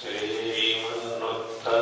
श्रीमन्नुत्तर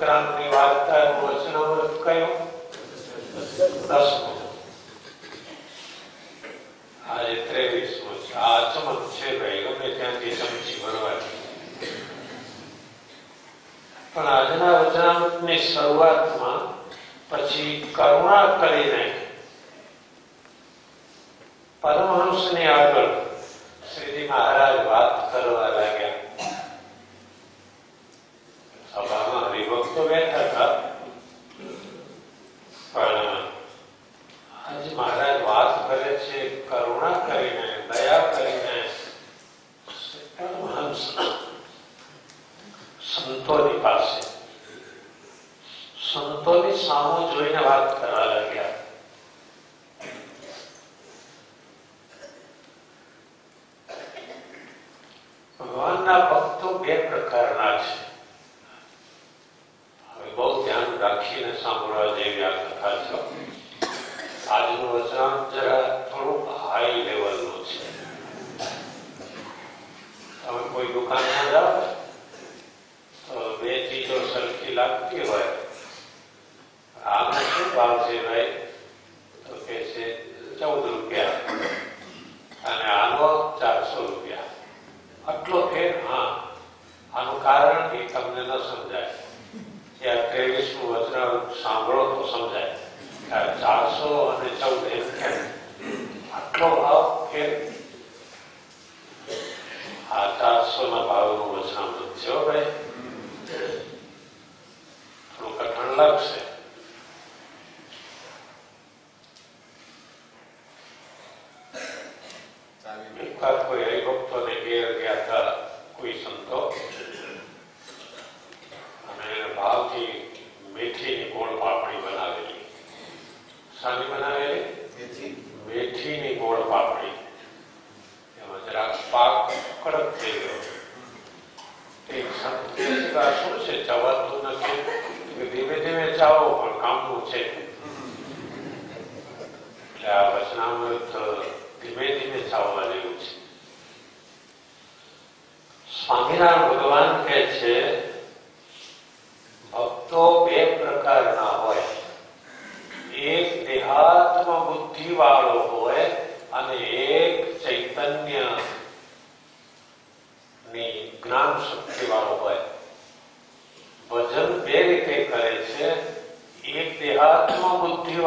સંક્રાંતની વાર્તા વર્ષનો કયો દસમો આજે ત્રેવીસમો છે આ અચમત છે ભાઈ, ગમે ત્યાંથી સમજી ભરવાની. પણ આજના વચનામૃતની શરૂઆતમાં પછી કરુણા કરીને outro, ainda lá,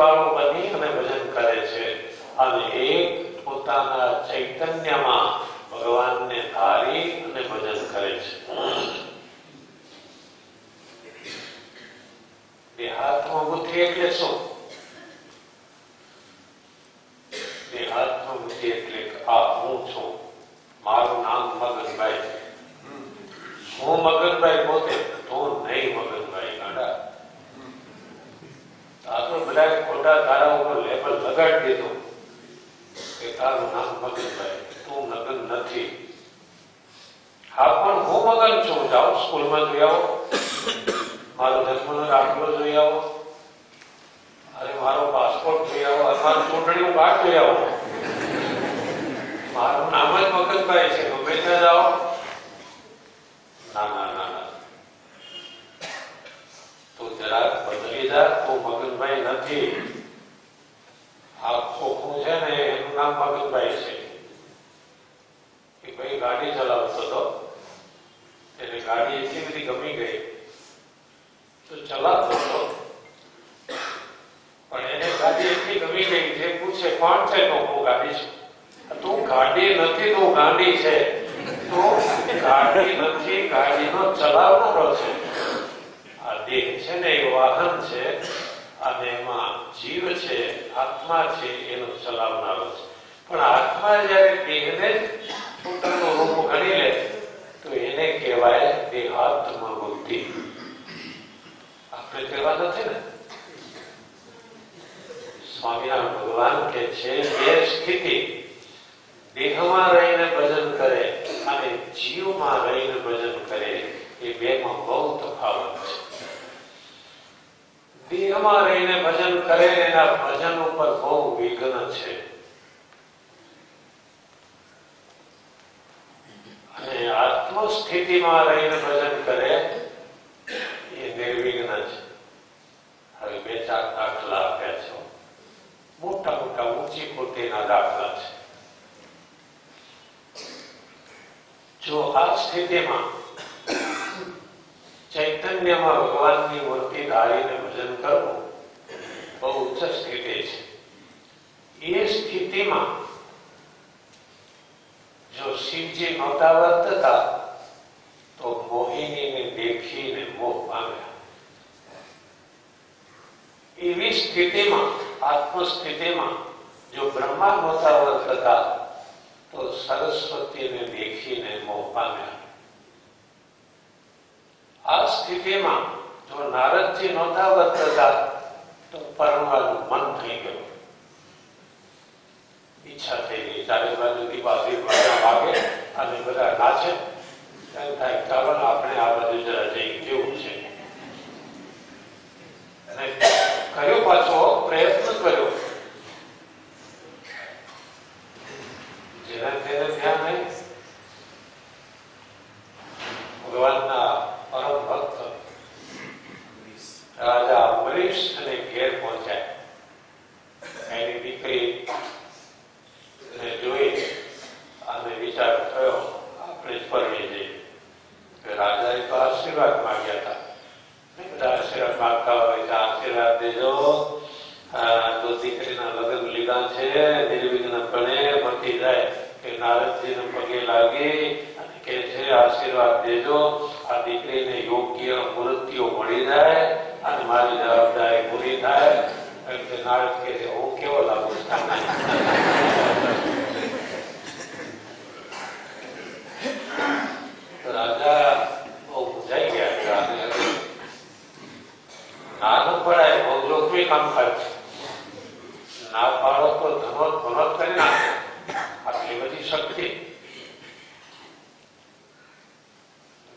વાળો બની અને ભજન કરે છે. અને એક પોતાના ચૈતન્યમાં ભગવાનને ધારી અને ભજન કરે છે. દેહાત્મ બુદ્ધિ એટલે શું? દેહાત્મ બુદ્ધિ એટલે આ હું છું. મારું નામ મગનભાઈ. હું મગનભાઈ પોતે તો નહીં મગનભાઈ ગાંડા. આપણે બધા ખોટા તારા ઉપર લેબલ લગાડી દીધું કે તારું નામ મગનભાઈ, તું મગન નથી. હા, પણ હું મગન છું. જાઓ, સ્કૂલમાં જોઈ આવો. મારો જન્મનો દાખલો જોઈ આવો. અરે, મારો પાસપોર્ટ જોઈ આવો. અથવા ચૂંટણીનું કાર્ડ જોઈ આવો. મારું નામ જ મગનભાઈ છે. ગમે ત્યાં જાઓ. ના ના ના ના. તું જરાક બદલી જા. તું નથી. આ ખોખું છે ને, એનું નામ મગનભાઈ છે. કે ભાઈ ગાડી ચલાવતો હતો. એને ગાડી એટલી બધી ગમી ગઈ. તો ચલાવતો હતો. પણ એને ગાડી એટલી ગમી ગઈ જે પૂછે, કોણ છે તો હું ગાડી છું? તું ગાડી નથી, તું ગાડી છે. તો ગાડી નથી, ગાડીનો ચલાવનારો છે. આ દેહ છે ને, એ વાહન છે. અને એમાં જીવ છે, આત્મા છે, એનો ચલાવનારો છે. પણ આત્મા જયારે દેહને પોતાનું રૂપ ગણી લે, તો એને કહેવાય દેહાત્મ બુદ્ધિ આપણે કહેવા નથી ને? સ્વામિનારાયણ ભગવાન કે છે બે સ્થિતિ, દેહમાં રહીને ભજન કરે અને જીવમાં રહીને ભજન કરે, એ બેમાં બહુ તફાવત છે. ભજન કરે, એના ભજન ઉપર બહુ વિઘ્ન છે. અને આત્મ સ્થિતિમાં રહીને ભજન કરે, એ નિર્વિઘ્ન છે. હવે બે ચાર દાખલા આપ્યા છો. મોટા મોટા ઊંચી કોટીના દાખલા છે. જો આ સ્થિતિમાં ચૈતન્યમાં ભગવાનની મૂર્તિ ધારીને ભજન કરવું. બહુ ઉચ્ચ સ્થિતિ છે. એ સ્થિતિમાં જો શિવજી નહોતા વર્તતા, તો મોહિનીને દેખીને મોહ પામ્યા. એવી સ્થિતિમાં આત્મ સ્થિતિમાં જો બ્રહ્મા નહોતા વર્તતા, તો સરસ્વતીને દેખીને મોહ પામ્યા. આ સ્થિતિમાં જો નારદજી નહોતા વર્તતા, તો પરણવાનું મન થઈ ગયું. ઈચ્છા થઈ ગઈ. ચારે બાજુ દીવા દીવા વાગે અને બધા નાચે. એમ થાય, ચાલો આપણે આ બધું જરા જઈ કેવું છે? અને કર્યો પાછો, પ્રયત્ન કર્યો. જેના તેને ધ્યાન નહીં. ભગવાનના રાજા વરિષ્ઠને ઘેર પહોંચ્યા. એની દીકરી ને જોઈ અને વિચાર થયો, આપણે પરણી જઈએ. રાજાએ તો આશીર્વાદ માંગ્યા હતા ને બધા આશીર્વાદ માંગતા હોય કે આશીર્વાદ દેજો આ તો દીકરીના લગ્ન લીધા છે નિર્વિઘ્ન બને પતી જાય કે નારદજીને પગે લાગી અને કે છે આશીર્વાદ દેજો આ દીકરીને યોગ્ય મૂર્તિઓ મળી જાય અને મારી જવાબદારી પૂરી થાય એટલે નારદ કે છે હું કેવો લાગુ છું તો રાજા બહુ મૂંઝાઈ ગયા કે આને હવે ના ન પડાય બહુ જોખમી કામકાજ છે ના પાડો તો ધનોત ભનોત કરી નાખે આટલી બધી શક્તિ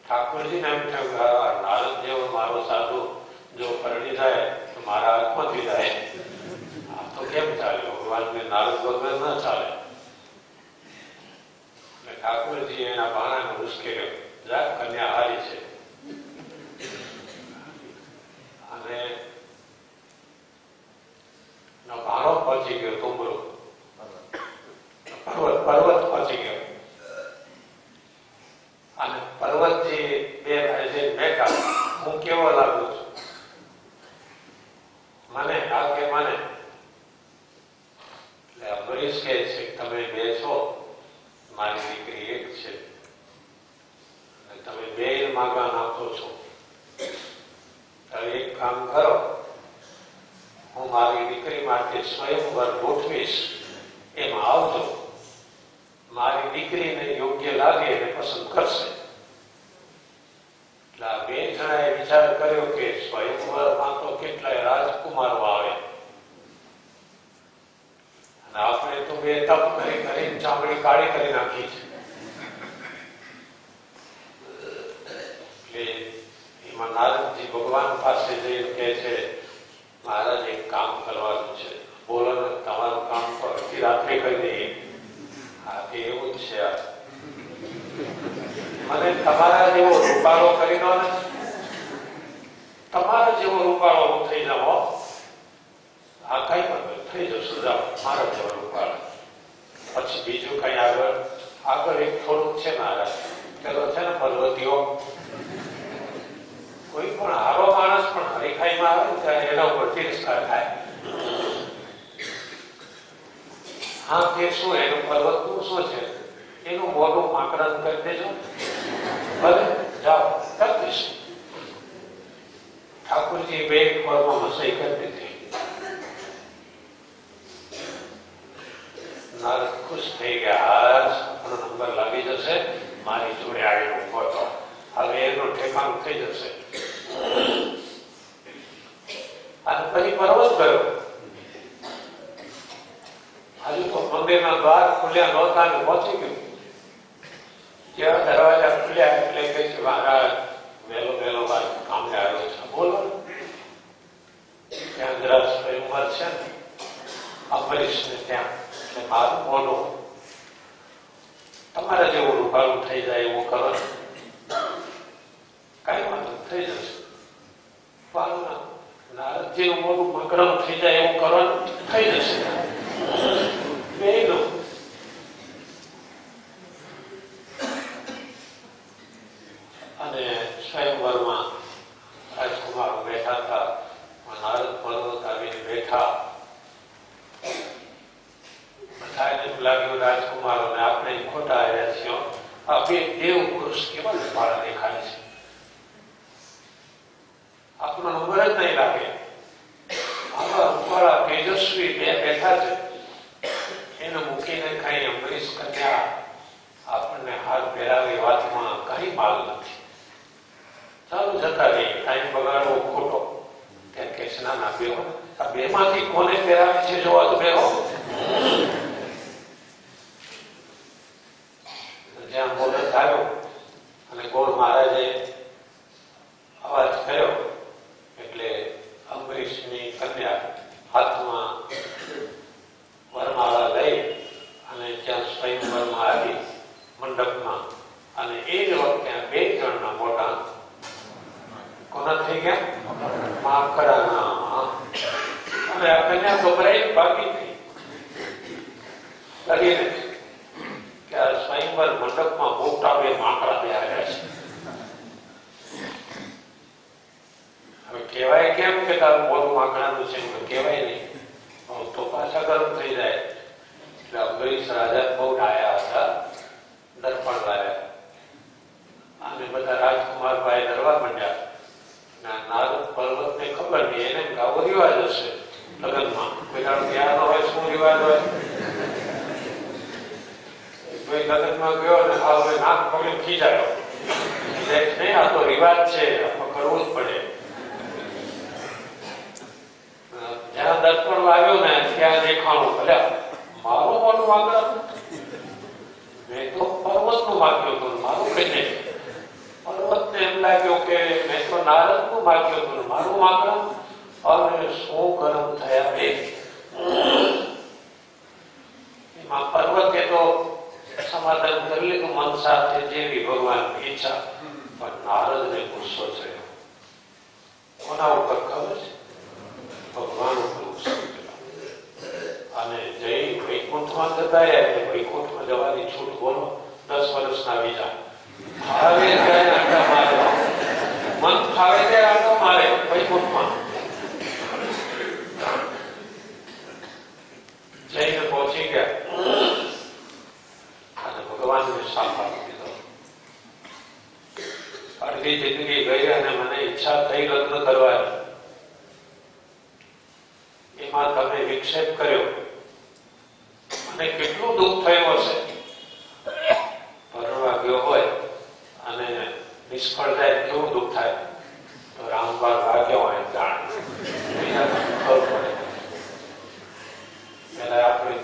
ઠાકોરજીને એમ થયું કે નારદ દેવ મારો સાધુ, જો પરણી જાય, તો મારા હાથમાંથી જાય. આ તો કેમ ચાલે ભગવાનને નારદ વગર ન ચાલે. ઠાકોરજી એના બાણાને ઉશ્કેર્યો જા, કન્યા હારી છે. અને ભાણો પહોંચી ગયો તુંબરો પર્વત પર્વત પહોંચી ગયો અને પર્વતજી બે ભાઈ છે બેઠા હું કેવા લાગુ છું? મને આ કે છે, તમે બે છો, મારી દીકરી એક છે. તમે બે માગા નાખો છો. એક કામ કરો. હું મારી દીકરી માટે સ્વયંવર ગોઠવીશ એમાં આવજો મારી દીકરીને યોગ્ય લાગે એને પસંદ કરશે એટલે આ બે જણાએ વિચાર કર્યો કે સ્વયંવરમાં તો કેટલાય રાજકુમારો આવે અને આપણે તો બે તપ કરી કરીને ચામડી કાળી કરી નાખી છે એટલે એમાં નારદજી ભગવાન પાસે જઈને કહે છે મહારાજ એક કામ કરવાનું છે બોલો ને તમારું કામ તો અડધી તે એવું જ છે. મને તમારા જેવો રૂપાળો કરી દો ને. તમારા જેવો રૂપાળો હું થઈ જાઉં આ કઈ પણ થઈ જશું, જાઓ. મારા જેવો રૂપાળો. પછી બીજું કઈ આગળ? આગળ એક થોડુંક છે મારા પેલો છે ને પર્વતીઓ કોઈ પણ હારો માણસ પણ હરીફાઈમાં આવે ત્યારે એના ઉપર તિરસ્કાર થાય. હા તે શું, એનું પર્વતનું શું છે? એનું મોઢું માકડન કરી દેજો. ભલે, જાઓ, કરી દઈશું. ઠાકોરજી બે પર્વમાં સહી કરી દીધી. નારદ ખુશ થઈ ગયા. આપણો નંબર લાગી જશે. મારી જોડે આવી ઊભો હવે એનું ઠેકાણું થઈ જશે. અને પછી પર્વત ગયો હજુ તો મંદિરના દ્વાર ખુલ્યા નહોતા ને પહોંચી ગયું. જેવા દરવાજા ખુલ્યા એટલે કહે છે મહારાજ વહેલો વહેલો વાત કામે આવ્યો છે. બોલો. ત્યાં જરા સ્વયંવર છે ને અમરીશ ને ત્યાં એટલે મારું બોલો તમારા જેવું રૂપાળું થઈ જાય એવું કરો કઈ વાંધો થઈ જશે. નારદજી નું મોટું મકરમ થઈ જાય એવું કરો થઈ જશે બેયનું. અને સ્વયંવરમાં રાજકુમારો બેઠા હતા નારદ પર્વત આવીને બેઠા બધાને એમ લાગ્યું રાજકુમારોને આપણે ખોટા આવ્યા છીએ આ બે દેવ પુરુષ કેવા રૂપાળા દેખાય છે આપણો નંબર જ નહીં લાગે આવા રૂપાળા તેજસ્વી બે બેઠા છે એને મૂકીને કઈ અમરીશ કન્યા આપણને હાથ પહેરાવી વાતમાં કઈ માલ નથી ચાલુ જતા રહીએ ટાઈમ બગાડવો ખોટો ત્યાં કે છે, ના ના બેહો આ બે માંથી કોને પહેરાવી છે જોવા તો બેહો જ્યાં બોલત આવ્યો અને ગોળ મહારાજે અવાજ કર્યો એટલે અંબરીશની કન્યા હાથમાં વરમાળા લઈ અને ત્યાં સ્વયંવરમાં આવી મંડપમાં અને એ જ વખતે આ બે જણના મોઢા કોના થઈ ગયા માકડાના અને આ કન્યા ગભરાઈ ભાગી ગઈ કરીને કે આ સ્વયંવર મંડપમાં મોટા બે માકડા બે આવ્યા છે હવે કહેવાય કેમ કે તારું મોઢું માકડાનું છે એમ કહેવાય નહીં. બહુ તો પાછા ગરમ થઈ જાય. એટલે અંબરીશ રાજા બહુ ડાયા હતા. દર્પણ લાવ્યા. અને બધા રાજકુમાર ભાઈ ડરવા માંડ્યા ના નારદ પર્વતને ખબર નહીં, એને એમ કે આવો રિવાજ હશે. લગ્નમાં. કોઈ દાડો ત્યાં ન હોય, શું રિવાજ હોય? કોઈ લગ્નમાં ગયો ને આ હવે નાક પકડી ખીજાયો. ખીજાય નહીં, આ તો રિવાજ છે, આમાં કરવું જ પડે. જ્યાં દર્પણ લાવ્યું ને ત્યાં દેખાણું ભલે મારું મોટું વાગડ મેં તો પર્વતનું માગ્યું હતું ને મારું કઈ નહીં પર્વતને એમ લાગ્યું કે મેં તો નારદનું માગ્યું હતું ને મારું માગણ અને શું ગરમ થયા બે. એમાં પર્વતે તો સમાધાન કરી લીધું, મન સાથે જેવી ભગવાનની ઈચ્છા. પણ નારદને ગુસ્સો થયો. કોના ઉપર ખબર છે? ભગવાન થયો અને જય વૈકુંઠમાં જતા એટલે વૈકુંઠમાં જવાની છૂટ બોલો, દસ વર્ષના વિઝા ફાવે ત્યારે આંટા મારે. મન ફાવે ત્યારે આંટો મારે વૈકુંઠમાં. જઈને પહોંચી ગયા. અને ભગવાનને સાંભળ દીધો. અડધી જિંદગી ગઈ અને મને ઈચ્છા થઈ લગ્ન કરવાની એમાં તમે વિક્ષેપ કર્યો. મને કેટલું દુઃખ થયું હશે? ભરવા ગયો હોય અને નિષ્ફળ થાય કેવું દુઃખ થાય. તો રામબાગ વાગ્યો હોય જાણ. પહેલા આપણે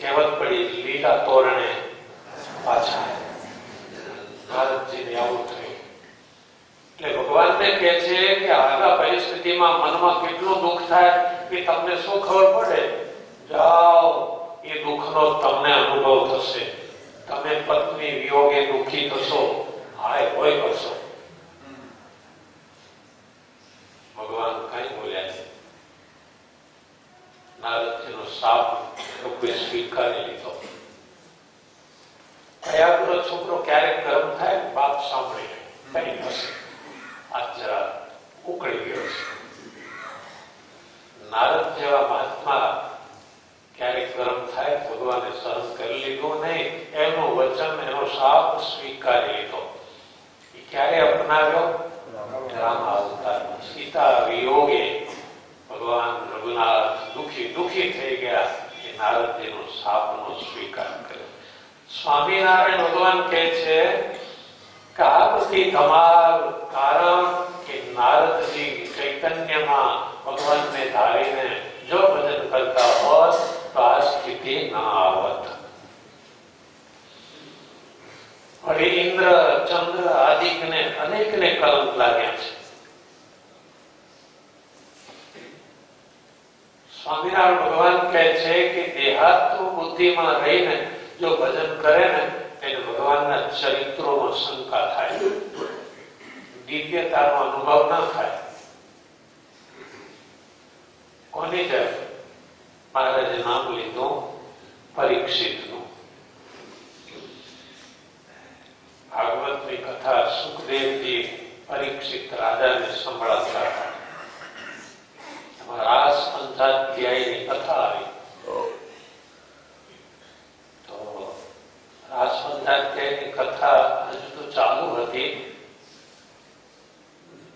કહેવત પડી લીલા તોરણે પાછા નારદજીને આવું થયું. એટલે ભગવાનને કહે છે કે આવા પરિસ્થિતિમાં મનમાં કેટલું દુઃખ થાય કે તમને શું ખબર પડે? જાઓ, એ દુઃખનો તમને અનુભવ થશે. તમે પત્ની વિયોગે દુઃખી થશો. હાય, હોય કરશો ભગવાન કઈ બોલ્યા છે નારદજીનો શાપ લોકોએ સ્વીકારી લીધો કયાગનો છોકરો ક્યારેક ગરમ થાય બાપ સાંભળે કઈ થશે આ જરા ઉકળી ગયો છે નારદ જેવા મહાત્મા ક્યારેક ગરમ થાય ભગવાને સહન કરી લીધું નહીં એનું વચન એનો શાપ સ્વીકારી લીધો એ ક્યારે અપનાવ્યો રામ અવતાર સીતા વિયોગે ભગવાન રઘુનાથ દુખી દુખી થઈ ગયા એ નારદજીનો શાપનો સ્વીકાર કર્યો સ્વામિનારાયણ ભગવાન કહે છે કે આ બધી ધમાલ કારણ કે નારદજી ચૈતન્યમાં ભગવાનને ધારીને જો ભજન કરતા હોત તો આ સ્થિતિ ના આવત હવે ઇન્દ્ર, ચંદ્ર આદિકને અનેકને કલંક લાગ્યા છે. સ્વામિનારાયણ ભગવાન કહે છે કે દેહાત્મ બુદ્ધિમાં રહીને જો ભજન કરે ને એને ભગવાનના ચરિત્રોમાં શંકા થાય, દિવ્યતાનો અનુભવ ન થાય. કોને જાય? મહારાજે નામ લીધું, પરીક્ષિતનું. ભાગવતની કથા સુખદેવજી પરીક્ષિત રાજાને સંભળાવતા હતા. એમાં રાસ પંચાધ્યાયની કથા આવી. કથા હજુ તો ચાલુ હતી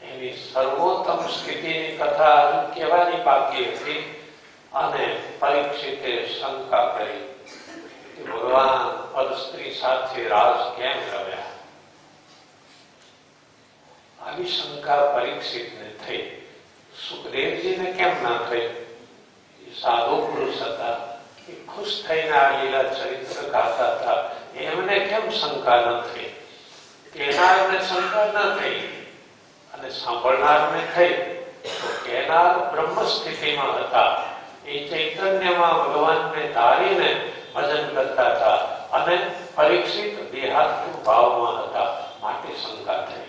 એની સર્વોત્તમ સ્થિતિની કથા હજુ કહેવાની બાકી હતી અને પરીક્ષિતે શંકા કરી કે ભગવાન પરસ્ત્રી સાથે રાજ કેમ રમ્યા આવી શંકા પરીક્ષિતને થઈ. સુખદેવજીને કેમ ના થઈ? સાધુ પુરુષ હતા. એ ખુશ થઈને આ લીલા ચરિત્ર ગાતા હતા. એમને કેમ શંકા ન થઈ? કહેનારને શંકા ન થઈ. અને સાંભળનારને થઈ. તો કેનાર બ્રહ્મ સ્થિતિમાં હતા. એ ચૈતન્યમાં ભગવાનને ધારીને ભજન કરતા હતા અને પરીક્ષિત દેહાત્મ ભાવમાં હતા. માટે શંકા થઈ.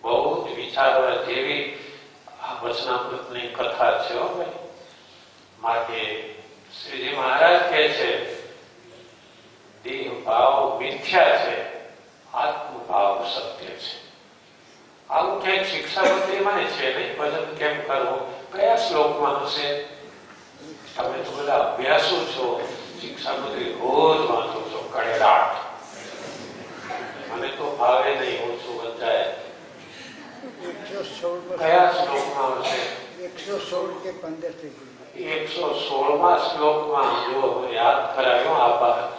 બહુ જ વિચારવા જેવી આ વચનામૃતની કથા છે માટે શ્રીજી મહારાજ કહે છે દેહ ભાવ મિથ્યા છે આત્મભાવ સત્ય છે. આવું ક્યાંક મને છે નહીં ભજન કેમ કરવું? કયા શ્લોકમાં હશે? તમે તો બધા અભ્યાસો છો શિક્ષાપત્રી રોજ વાંચો છો કડેરાટ મને તો ભાવે નહીં ઓછું વંચાય. એકસો સોળ કયા શ્લોકમાં હશે? એકસો સોળ કે પંદર એકસો સોળમા શ્લોકમાં જો યાદ કરાયો આભાર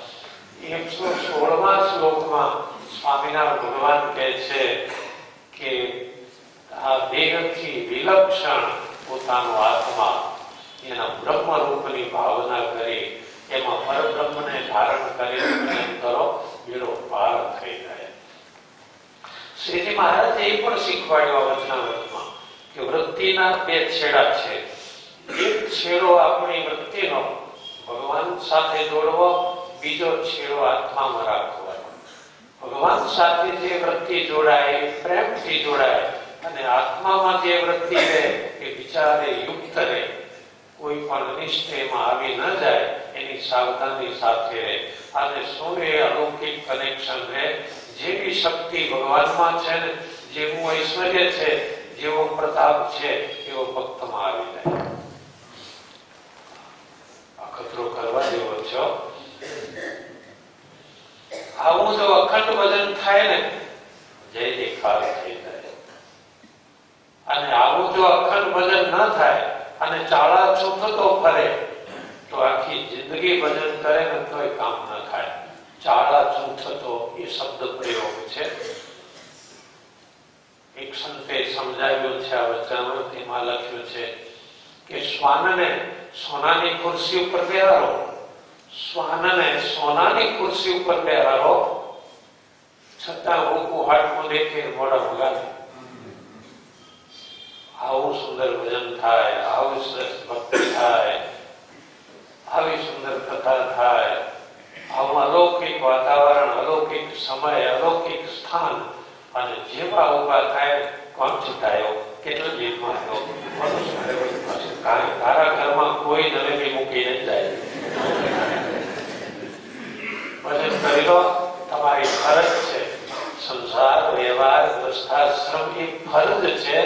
એકસો સોળમા શ્લોકમાં સ્વામિનારાયણ ભગવાન કહે છે કે આ દેહથી વિલક્ષણ પોતાનો આત્મા એ બ્રહ્મ રૂપની ભાવના કરી એમાં પરબ્રહ્મને ધારણ કરી કરો એનો પાર થઈ જાય. શ્રીજી મહારાજે એ પણ શીખવાડ્યો આ વચનામૃતમાં કે વૃત્તિના બે છેડા છે. એક છેડો આપણી વૃત્તિનો ભગવાન સાથે જોડવો બીજો છેડો આત્મામાં રાખવાનો. ભગવાન સાથે જે વૃત્તિ જોડાય, પ્રેમથી જોડાય, અને આત્મામાં જે વૃત્તિ રહે, એ વિચારે યુક્ત રહે. કોઈ પણ અનિષ્ટ આવી ન જાય, એની સાવધાની સાથે રહે. અને સૂર્ય અલૌકિક કનેક્શન રહે. જેવી શક્તિ ભગવાનમાં છે ને, જેવું ઐશ્વર્ય છે, જેવો પ્રતાપ છે, એવો ભક્તમાં આવી જાય. અખતરો કરવા જેવો છો. આવું જો અખંડ ભજન થાય ને જય જયકાર થઈ જાય. અને આવું જો અખંડ ભજન ન થાય અને ચાળા છૂટતો ફરે, તો આખી જિંદગી ભજન કરે ને તોય કામ ન થાય. ચાળા છૂટતો એ શબ્દ પ્રયોગ છે. એક સંતે સમજાવ્યું છે આ વચનામૃતિમાં લખ્યું છે કે શ્વાનને સોનાની ખુરશી ઉપર બેહારો શ્વાનને સોનાની ખુરશી ઉપર બેહારો છતાં હું હાડકું દેખી મોડા ભગાને આવું સુંદર ભજન થાય, આવી સરસ ભક્તિ થાય, આવી સુંદર કથા થાય. આવું અલૌકિક વાતાવરણ, અલૌકિક સમય, અલૌકિક સ્થાન અને જેવા ઊભા થાય, કોણ થાય કેટલો જીતમાં આવ્યો કારણ તારા ઘરમાં કોઈ નવેલી મૂકી નહીં જાય ભજન કરી લો તમારી ફરજ છે સંસાર વ્યવહાર ગ્રસ્થાશ્રમ એ ફરજ છે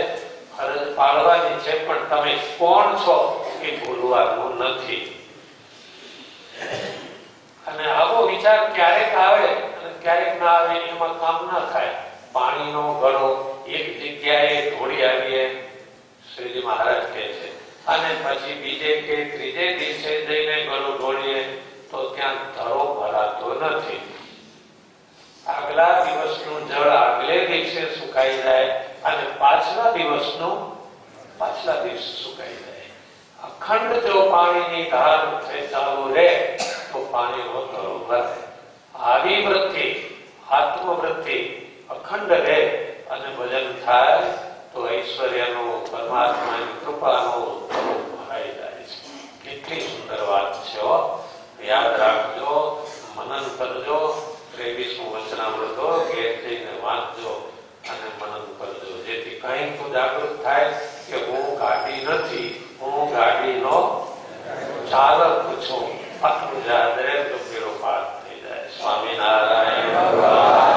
ફરજ પાળવાની છે પણ તમે કોણ છો એ ભૂલવાનું નથી અને આવો વિચાર ક્યારેક આવે અને ક્યારેક ના આવે એમાં કામ ના થાય પાણીનો ઘડો એક જગ્યાએ ઢોળી આવીએ શ્રીજી મહારાજ કહે છે અને પછી બીજે કે ત્રીજે દિવસે જઈને ઘડો ઢોળીએ તો ત્યાં ધરો ભરાતો નથી આગલા દિવસનું જળ આગલે દિવસે સુકાઈ જાય અને પાછલા પાછલા દિવસે સુકાઈ જાય. અખંડ જો પાણીની ધાર ચાલુ રહે, તો પાણી ધરો ભરે આવી વૃત્તિ આત્મવૃત્તિ અખંડ રહે અને ભજન થાય, તો ઐશ્વર્યનો, પરમાત્માની કૃપાનો ભરાઈ જાય છે. કેટલી સુંદર વાત છે યાદ રાખજો, મનન કરજો, ત્રેવીસમું વચનામૃતો ઘેર જઈને વાંચજો. અને મનન ઉપર દો જેથી કઈ તો જાગૃત થાય કે હું ગાડી નથી, હું ગાડી નો ચાલક છું. આટલું યાદ રહે તો ફેરો પાર થઈ જાય. સ્વામિનારાયણ ભગવાન.